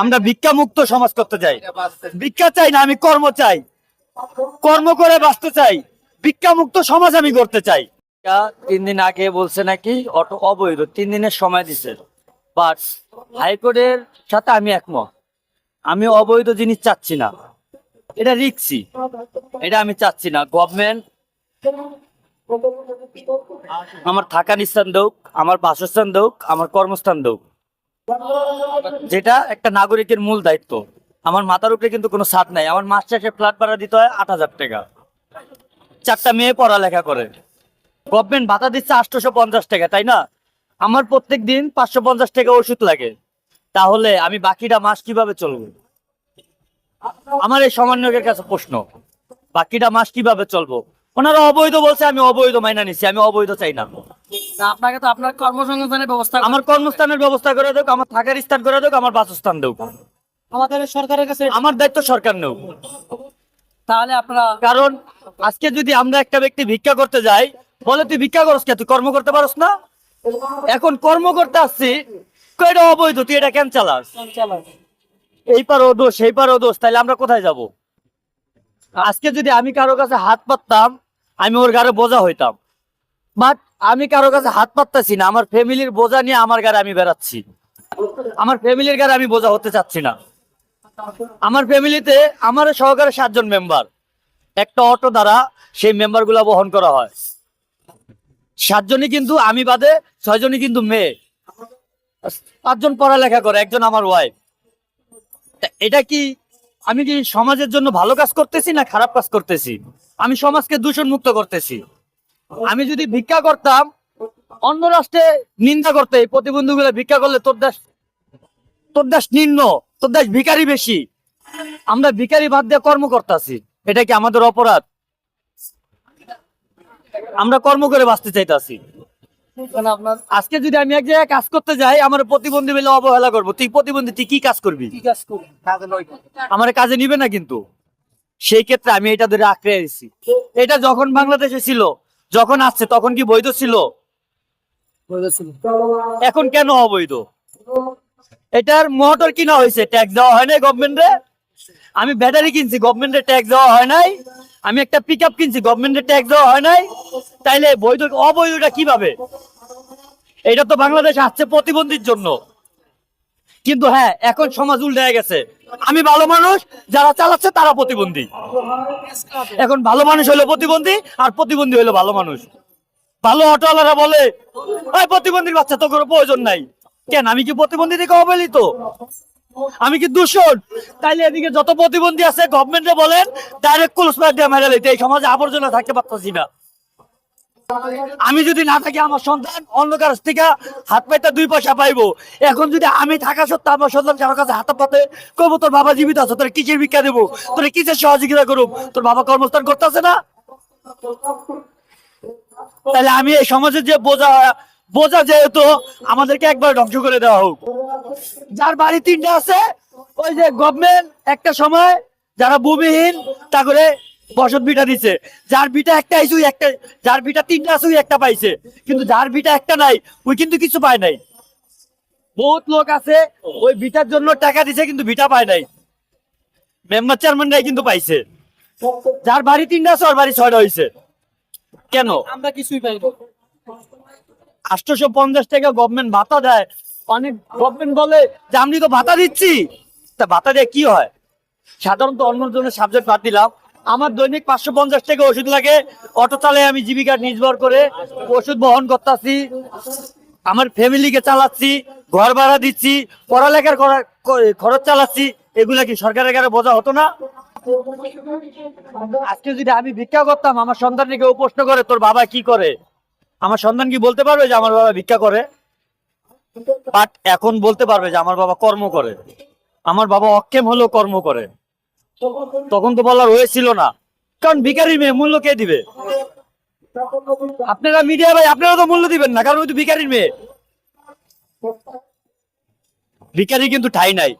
আমরা ভিক্ষা মুক্ত সমাজ করতে চাই। ভিক্ষা চাই। না আমি কর্ম চাই। কর্ম করে বাঁচতে চাই। ভিক্ষা মুক্ত সমাজ আমি করতে চাই। তিন দিন আগে বলছে নাকি অটো অবৈধ তিন দিনের সময় দিছে। বাট হাইকোর্টের সাথে আমি একমত। আমি অবৈধ জিনিস চাচ্ছি না। এটা রিক্সি। এটা আমি চাচ্ছি না। গভর্নমেন্ট আমার থাকার স্থান দৌক আমার বাসস্থান দৌক আমার কর্মস্থান দৌক। যেটা একটা নাগরিকের মূল দায়িত্ব। আমার মাথার উপরে কিন্তু কোনো ছাদ নাই। আমার মাস শেষে ফ্ল্যাট ভাড়া দিতে হয় আট হাজার টাকা। চারটা মেয়ে পড়ালেখা করে। গভর্নমেন্ট ভাতা দিচ্ছে আটশোশো পঞ্চাশ টাকা তাই না? আমার প্রত্যেক দিন পাঁচশো পঞ্চাশ টাকা ওষুধ লাগে। তাহলে আমি বাকিটা মাস কীভাবে চলবো? আমার এই সমন্বয়কের কাছে প্রশ্ন বাকিটা মাস কীভাবে চলবো? ওনারা অবৈধ বলছে আমি অবৈধ মাইনা নিচ্ছি আমি অবৈধ চাই না, আপনাকে তো আপনার কর্মসংস্থানের ব্যবস্থা আমার কর্মস্থানের ব্যবস্থা করে দেখ আমার থাকার স্থান করে দেখ আমার বাসস্থান দেখ আমাদের সরকারের কাছে আমার দায়িত্ব সরকার নেও তাহলে আপনারা কারণ আজকে যদি আমরা একটা ব্যক্তি ভিক্ষা করতে যাই বলে তুই ভিক্ষা করস কে? তুই কর্ম করতে পারস না? এখন কর্ম করতে আসছি এটা অবৈধ? তুই এটা কেন চালাস? এই পার ও দোষ সেই পার ও দোষ তাহলে আমরা কোথায় যাব? আজকে যদি আমি কারও কাছে হাত পাততাম আমি ওর গাড়ে বোঝা হইতাম। বাট আমি কারও কাছে হাত পাততাছি না, আমার ফ্যামিলির বোঝা নিয়ে আমার গাড়ে আমি বেড়াচ্ছি। আমার ফ্যামিলির গাড়ে আমি বোঝা হতে চাচ্ছি না। আমার ফ্যামিলিতে আমার সহকারে সাতজন মেম্বার একটা অটো দ্বারা সেই মেম্বারগুলা বহন করা হয়। সাতজনই কিন্তু আমি বাদে ছয়জনই কিন্তু মেয়ে। পাঁচজন পড়ালেখা করে, একজন আমার ওয়াইফ এটা কি আমি কি সমাজের জন্য ভালো কাজ করতেছি না খারাপ কাজ করতেছি? আমি সমাজকে দূষণ মুক্ত করতেছি। আমি যদি ভিক্ষা করতাম অন্য রাষ্ট্রে নিন্দা করতে এই প্রতিবন্ধীগুলো ভিক্ষা করলে তোর দেশ তোর দেশ নিম্ন তোর দেশ ভিখারি বেশি। আমরা ভিখারি বাদ দিয়ে কর্ম করতেছি এটা কি আমাদের অপরাধ? আমরা কর্ম করে বাঁচতে চাইতাছি। আজকে যদি আমি এক জায়গায় কাজ করতে যাই আমার প্রতিবন্ধী মিলে অবহেলা করব। তুই প্রতিবন্ধী তুই কি কাজ করবি? আমার কাজে নিবে না কিন্তু। সেই ক্ষেত্রে আমি এটা ধরে আঁকড়ে আছি এটা যখন বাংলাদেশে ছিল যখন আসছে তখন কি বৈধ ছিল? এখন কেন অবৈধ? এটার মোটর কিনা হয়েছে? ট্যাক্স দেওয়া হয় নাই গভর্নমেন্টে আমি ব্যাটারি কিনছি গভর্নমেন্টের ট্যাক্স দেওয়া হয় নাই। আমি একটা পিক আপ কিনছি গভর্নমেন্টের ট্যাক্স দেওয়া হয় নাই। তাইলে বৈধ অবৈধটা কীভাবে? এটা তো বাংলাদেশ আসছে প্রতিবন্ধীর জন্য। কিন্তু হ্যাঁ এখন সমাজ উল্টে গেছে। আমি ভালো মানুষ, যারা চালাচ্ছে তারা প্রতিবন্ধী। এখন ভালো মানুষ হলো প্রতিবন্ধী, আর প্রতিবন্ধী হলো ভালো মানুষ। ভালো অটোওয়ালারা বলে ওই প্রতিবন্ধীর বাচ্চা তো কোনো প্রয়োজন নাই। কেন, আমি কি প্রতিবন্ধী থেকে অবহেলিত? আমি কি দূষণ? তাইলে এদিকে যত প্রতিবন্ধী আছে গভর্নমেন্টে বলেন ডাইরেক্ট ক্লোজ দিয়ে মেরে এই সমাজে আবর্জনা থাকতে পারতেছি না। আমি যদি না থাকি আমার সন্তান অন্য কাছ থেকে হাত পাইতে দুই পয়সা পাইবো। এখন যদি আমি থাকা সত্ত্বেও আমার সন্তান আমার কাছে হাত পাতে কবো তোর বাবা জীবিত আছে, তোর কিসের ভিক্ষা দেবো? তোর কিসের সহযোগিতা করুক তোর বাবা কর্মস্থান করতেছে না? তাহলে আমি এই সমাজের যে বোঝা বোঝা যেহেতু, আমাদেরকে একবার ধ্বংস করে দেওয়া হোক। যার বাড়ি তিনটা আছে, ওই যে গভর্নমেন্ট একটা সময় যারা ভূমিহীন, তা করে বসত বিটা দিছে। যার বিটা একটা আইসে একটা যার বিটা তিনটা আছে একটা পাইছে। কিন্তু যার বিটা একটা নাই ওই কিন্তু কিছু পায় নাই। বহুত লোক আছে ওই বিটার জন্য টাকা দিছে কিন্তু বিটা পায় নাই। মেম্বার চেয়ারম্যানরাই কিন্তু পাইছে। যার বাড়ি তিনটা আছে ওর বাড়ি ছয়টা হয়েছে কেন? আমরা কিছুই আটশোশো পঞ্চাশ টাকা গভর্নমেন্ট ভাতা দেয়। অনেক গভর্নমেন্ট বলে যে আমি তো ভাতা দিচ্ছি। তা ভাতা দিয়ে কি হয়? সাধারণত অন্য জনের সাবজেক্ট বাদ দিলাম। আমার দৈনিক পাঁচশো পঞ্চাশ টাকা ওষুধ লাগে। অটো চালায় আমি জীবিকা নির্ভর করে ওষুধ বহন করতেছি। আমার ফ্যামিলিকে চালাচ্ছি, ঘর ভাড়া দিচ্ছি, পড়ালেখার খরচ চালাচ্ছি। এগুলা কি সরকারের কাছে বোঝা হতো না? আজকে যদি আমি ভিক্ষা করতাম, আমার সন্তানকে কেউ প্রশ্ন করে, তোর বাবা কি করে? আমার সন্তান কি বলতে পারবে যে আমার বাবা ভিক্ষা করে? বাট এখন বলতে পারবে যে আমার বাবা কর্ম করে। আমার বাবা অক্ষেম হলেও কর্ম করে। তখন তো বলার হয়েছিল না। কারণ ভিকারি মেয়ে মূল্য কে দিবে? আপনারা মিডিয়া ভাই, আপনারা তো মূল্য দিবেন না, কারণ ওই তো ভিকারির মেয়ে। ভিকারি কিন্তু ঠাই নাই।